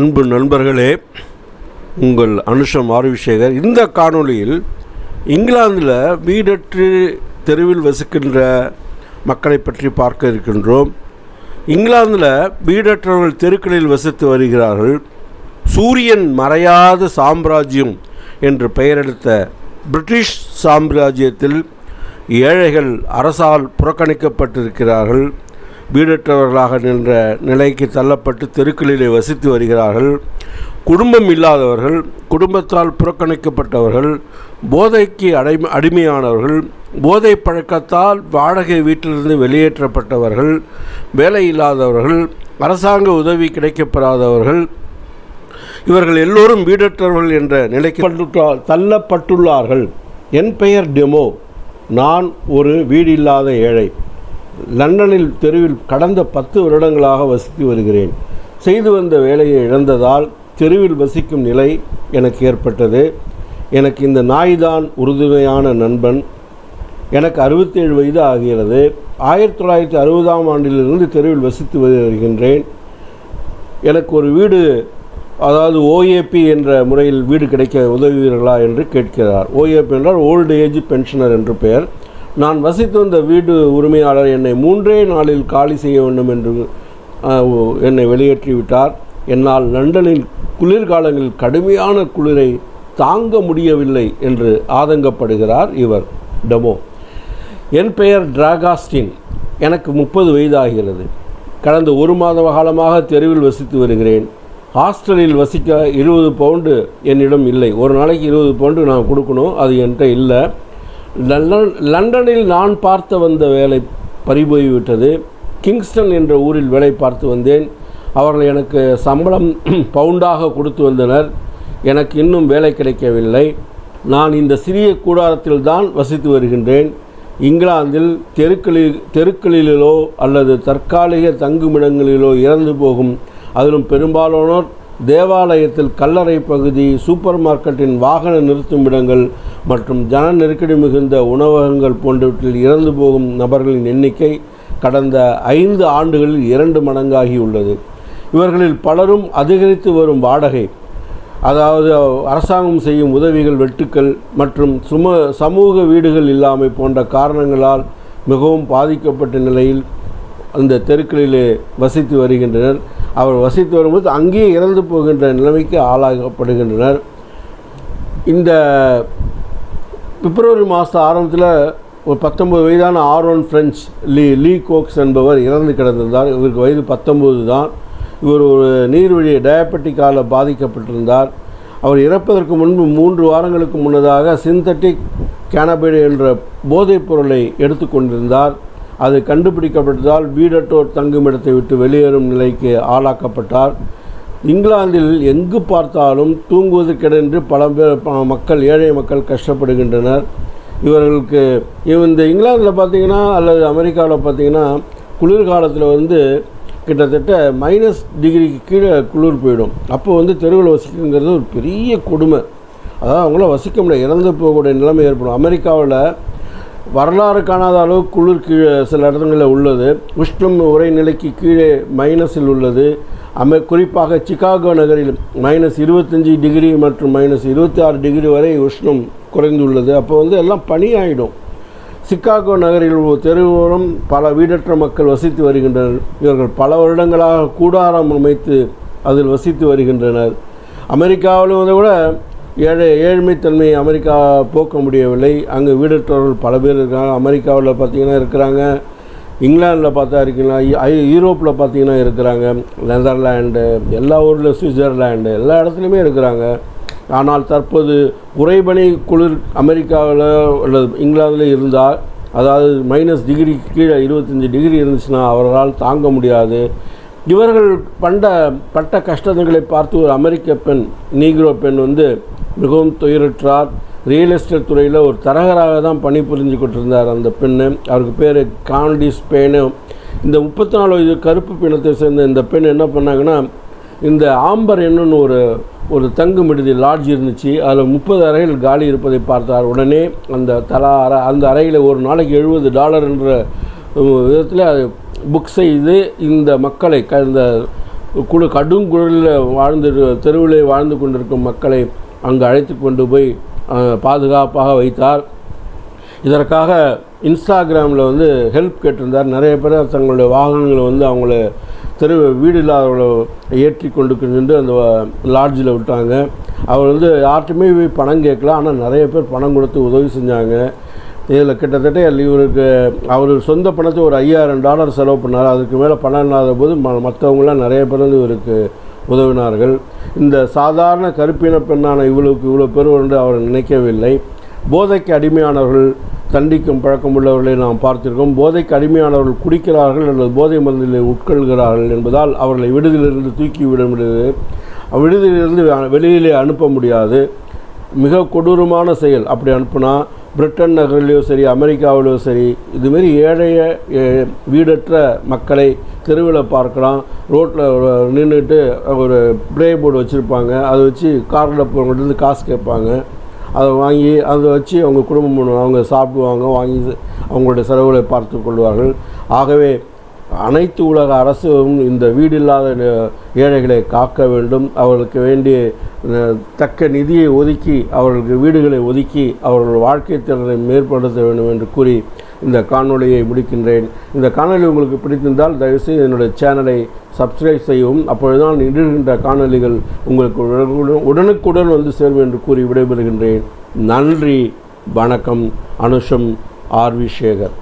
அன்பு நண்பர்களே உங்கள் அனுஷம் ஆர்விசேகர். இந்த காணொளியில் இங்கிலாந்தில் வீடற்று தெருவில் வசிக்கின்ற மக்களை பற்றி பார்க்க இருக்கின்றோம். இங்கிலாந்தில் வீடற்றவர்கள் தெருக்களில் வசித்து வருகிறார்கள். சூரியன் மறையாத சாம்ராஜ்யம் என்று பெயரெடுத்த பிரிட்டிஷ் சாம்ராஜ்யத்தில் ஏழைகள் அரசால் புறக்கணிக்கப்பட்டிருக்கிறார்கள். வீடற்றவர்களாக நின்ற நிலைக்கு தள்ளப்பட்டு தெருக்களிலே வசித்து வருகிறார்கள். குடும்பம் இல்லாதவர்கள் குடும்பத்தால் புறக்கணிக்கப்பட்டவர்கள் போதைக்கு அடை அடிமையானவர்கள் போதை பழக்கத்தால் வாடகை வீட்டிலிருந்து வெளியேற்றப்பட்டவர்கள் வேலை இல்லாதவர்கள் அரசாங்க உதவி கிடைக்கப்பெறாதவர்கள் இவர்கள் எல்லோரும் வீடற்றவர்கள் என்ற நிலைக்கு தள்ளப்பட்டுள்ளார்கள். என் பெயர் டெமோ. நான் ஒரு வீடில்லாத ஏழை. லண்டனில் தெருவில் கடந்த பத்து வருடங்களாக வசித்து வருகிறேன். செய்து வந்த வேலையை இழந்ததால் தெருவில் வசிக்கும் நிலை எனக்கு ஏற்பட்டது. எனக்கு இந்த நாய்தான் உறுதுணையான நண்பன். எனக்கு அறுபத்தேழு வயது ஆகிறது. ஆயிரத்தி தொள்ளாயிரத்தி அறுபதாம் ஆண்டிலிருந்து தெருவில் வசித்து வருகின்றேன். எனக்கு ஒரு வீடு அதாவது ஓஏபி என்ற முறையில் வீடு கிடைக்க உதவுவீர்களா என்று கேட்கிறார். ஓஏபி என்றால் ஓல்டு ஏஜ் பென்ஷனர் என்று பெயர். நான் வசித்து வந்த வீடு உரிமையாளர் என்னை மூன்றே நாளில் காலி செய்ய வேண்டும் என்று என்னை வெளியேற்றிவிட்டார். என்னால் லண்டனில் குளிர்காலங்களில் கடுமையான குளிரை தாங்க முடியவில்லை என்று ஆதங்கப்படுகிறார் இவர் டெமோ என் பெயர் டிராகாஸ்டின். எனக்கு முப்பது வயதாகிறது. கடந்த ஒரு மாத காலமாக தெருவில் வசித்து வருகிறேன். ஹாஸ்டலில் வசிக்க இருபது பவுண்டு என்னிடம் இல்லை. ஒரு நாளைக்கு இருபது பவுண்டு நான் கொடுக்கணும். அது என்கிட்ட இல்லை. லண்டன் லண்டனில் நான் பார்த்து வந்த வேலை பறிபோய்விட்டது கிங்ஸ்டன் என்ற ஊரில் வேலை பார்த்து வந்தேன். அவர்கள் எனக்கு சம்பளம் பவுண்டாக கொடுத்து வந்தனர். எனக்கு இன்னும் வேலை கிடைக்கவில்லை. நான் இந்த சிறிய கூடாரத்தில் தான் வசித்து வருகின்றேன். இங்கிலாந்தில் தெருக்களில் தெருக்களிலோ அல்லது தற்காலிக தங்குமிடங்களிலோ இறந்து போகும் அதிலும் பெரும்பாலானோர் தேவாலயத்தில் கல்லறை பகுதி சூப்பர் மார்க்கெட்டின் வாகன நிறுத்தும் இடங்கள் மற்றும் ஜன நெருக்கடி மிகுந்த உணவகங்கள் போன்றவற்றில் இறந்து போகும் நபர்களின் எண்ணிக்கை கடந்த ஐந்து ஆண்டுகளில் இரண்டு மடங்காகியுள்ளது இவர்களில் பலரும் அதிகரித்து வரும் வாடகை அதாவது அரசாங்கம் செய்யும் உதவிகள் வெட்டுக்கள் மற்றும் சும சமூக வீடுகள் இல்லாமை போன்ற காரணங்களால் மிகவும் பாதிக்கப்பட்ட நிலையில் அந்த தெருக்களிலே வசித்து வருகின்றனர். அவர் வசித்து வரும்போது அங்கேயே இறந்து போகின்ற நிலைமைக்கு ஆளாகப்படுகின்றனர் இந்த பிப்ரவரி மாத ஆரம்பத்தில் ஒரு பத்தொம்பது வயதான ஆரோன் ஃப்ரெஞ்ச் லீ லீ கோக்ஸ் என்பவர் இறந்து கிடந்திருந்தார். இவருக்கு வயது பத்தொம்பது தான். இவர் ஒரு நீர்வழி டயபெட்டிக்கால் பாதிக்கப்பட்டிருந்தார். அவர் இறப்பதற்கு முன்பு மூன்று வாரங்களுக்கு முன்னதாக சிந்தட்டிக் கேனபைடு என்ற போதைப் பொருளை எடுத்துக்கொண்டிருந்தார் அது கண்டுபிடிக்கப்பட்டதால் வீடற்றோர் தங்குமிடத்தை விட்டு வெளியேறும் நிலைக்கு ஆளாக்கப்பட்டார். இங்கிலாந்தில் எங்கு பார்த்தாலும் தூங்குவதற்கிடன்று பல பேர் மக்கள் ஏழை மக்கள் கஷ்டப்படுகின்றனர். இவர்களுக்கு இவ- இந்த இங்கிலாந்தில் பார்த்தீங்கன்னா அல்லது அமெரிக்காவில் பார்த்தீங்கன்னா குளிர்காலத்தில் வந்து கிட்டத்தட்ட மைனஸ் டிகிரிக்கு கீழே குளிர் போயிடும். அப்போ வந்து தெருவில் வசிக்குங்கிறது ஒரு பெரிய கொடுமை. அதாவது அவங்கள வசிக்க முடியாது இறந்து போகக்கூடிய நிலைமை ஏற்படும். அமெரிக்காவில் வரலாறு காணாத அளவு குளிர் கீழே சில இடங்களில் உள்ளது. உஷ்ணம் உரைநிலைக்கு கீழே மைனஸில் உள்ளது. அமெ குறிப்பாக சிகாகோ நகரில் மைனஸ் இருபத்தஞ்சி டிகிரி மற்றும் மைனஸ் இருபத்தி ஆறு டிகிரி வரை உஷ்ணம் குறைந்துள்ளது. அப்போ வந்து எல்லாம் பனியாயிடும். சிகாகோ நகரில் ஒரு தெருவோரம் பல வீடற்ற மக்கள் வசித்து வருகின்றனர். இவர்கள் பல வருடங்களாக கூடாரம் அமைத்து அதில் வசித்து வருகின்றனர். அமெரிக்காவிலும் வந்து கூட ஏழை ஏழ்மைத்தன்மையை அமெரிக்கா போக்க முடியவில்லை. அங்கே வீடற்றவர்கள் பல பேர் இருக்காங்க. அமெரிக்காவில் பார்த்தீங்கன்னா இருக்கிறாங்க. இங்கிலாந்தில் பார்த்தா இருக்கீங்களா யூரோப்பில் பார்த்தீங்கன்னா இருக்கிறாங்க. நெதர்லாண்டு எல்லா ஊரில் சுவிட்சர்லாண்டு எல்லா இடத்துலையுமே இருக்கிறாங்க. ஆனால் தற்போது உறைபனி குளிர் அமெரிக்காவில் அல்லது இங்கிலாந்தில் இருந்தால் அதாவது மைனஸ் டிகிரி கீழே இருபத்தஞ்சி டிகிரி இருந்துச்சுன்னா அவர்களால் தாங்க முடியாது. இவர்கள் பண்ட பட்ட கஷ்டங்களை பார்த்து ஒரு அமெரிக்க பெண் நீக்ரோ பெண் வந்து மிகவும் துயருற்றார். ரியல் எஸ்டேட் துறையில் ஒரு தரகராக தான் பணிபுரிஞ்சு கொண்டிருந்தார் அந்த பெண்ணு. அவருக்கு பேர் காண்டிஸ் பேனு இந்த முப்பத்தி நாலு வயது கருப்பு பிணத்தை சேர்ந்த இந்த பெண் என்ன பண்ணாங்கன்னா இந்த ஆம்பர் என்னன்னு ஒரு ஒரு தங்கும் விடுதி லாட்ஜ் இருந்துச்சு. அதில் முப்பது அறைகள் காலி இருப்பதை பார்த்தார். உடனே அந்த தலா அறை அந்த அறையில் ஒரு நாளைக்கு எழுபது டாலர் என்ற விதத்தில் புக் செய்து இந்த மக்களை க இந்த குழு கடுங்குழலில் வாழ்ந்து தெருவிலே வாழ்ந்து கொண்டிருக்கும் மக்களை அங்கு அழைத்து கொண்டு போய் பாதுகாப்பாக வைத்தார். இதற்காக இன்ஸ்டாகிராமில் வந்து ஹெல்ப் கேட்டிருந்தார். நிறைய பேர் தங்களுடைய வாகனங்களை வந்து அவங்கள தெரு வீடு இல்லாதவர்களை ஏற்றி கொண்டு சென்று அந்த லாட்ஜில் விட்டாங்க. அவர் வந்து யார்ட்டுமே போய் பணம் கேட்கல. ஆனால் நிறைய பேர் பணம் கொடுத்து உதவி செஞ்சாங்க. இதில் கிட்டத்தட்ட இவருக்கு அவர் சொந்த பணத்தை ஒரு ஐயாயிரம் டாலர் செலவு பண்ணார். அதுக்கு மேலே பணம் இல்லாத போது ம மற்றவங்களாம் நிறைய பேர் வந்து இவருக்கு உதவினார்கள். இந்த சாதாரண கருப்பின பெண்ணான இவளுக்கு இவ்வளோ பேர் என்று அவர் நினைக்கவில்லை. போதைக்கு அடிமையானவர்கள் தண்டிக்கும் பழக்கமுள்ளவர்களை நாம் பார்த்திருக்கோம். போதைக்கு அடிமையானவர்கள் குடிக்கிறார்கள் அல்லது போதை மருந்திலே உட்கொள்கிறார்கள் என்பதால் அவர்களை விடுதியிலிருந்து தூக்கி விட முடியாது. விடுதியிலிருந்து வெளியிலே அனுப்ப முடியாது. மிக கொடூரமான செயல். அப்படி அனுப்புனா பிரிட்டன் நகரிலேயோ சரி அமெரிக்காவிலேயோ சரி இதுமாரி ஏழைய வீடற்ற மக்களை தெருவில் பார்க்கலாம். ரோட்டில் நின்றுட்டு ஒரு ப்ளே போர்டு வச்சுருப்பாங்க. அதை வச்சு காரில் போகிறவங்கள்ட்ட காசு கேட்பாங்க. அதை வாங்கி அதை வச்சு அவங்க குடும்பம் பண்ணுவாங்க அவங்க சாப்பிடுவாங்க வாங்கி அவங்களுடைய செலவுகளை பார்த்து கொள்வார்கள். ஆகவே அனைத்து உலக அரசும் இந்த வீடு இல்லாத ஏழைகளை காக்க வேண்டும். அவர்களுக்கு வேண்டிய தக்க நிதியை ஒதுக்கி அவர்களுக்கு வீடுகளை ஒதுக்கி அவர்கள் வாழ்க்கை திறனை மேற்படுத்த வேண்டும் என்று கூறி இந்த காணொளியை முடிக்கின்றேன். இந்த காணொளி உங்களுக்கு பிடித்திருந்தால் தயவுசெய்து என்னுடைய சேனலை சப்ஸ்கிரைப் செய்யவும். அப்பொழுதுதான் இடுகின்ற காணொளிகள் உங்களுக்கு உடனுக்குடன் உடனுக்குடன் வந்து சேரும் என்று கூறி விடைபெறுகின்றேன். நன்றி வணக்கம். அனுஷம் ஆர்வி சேகர்.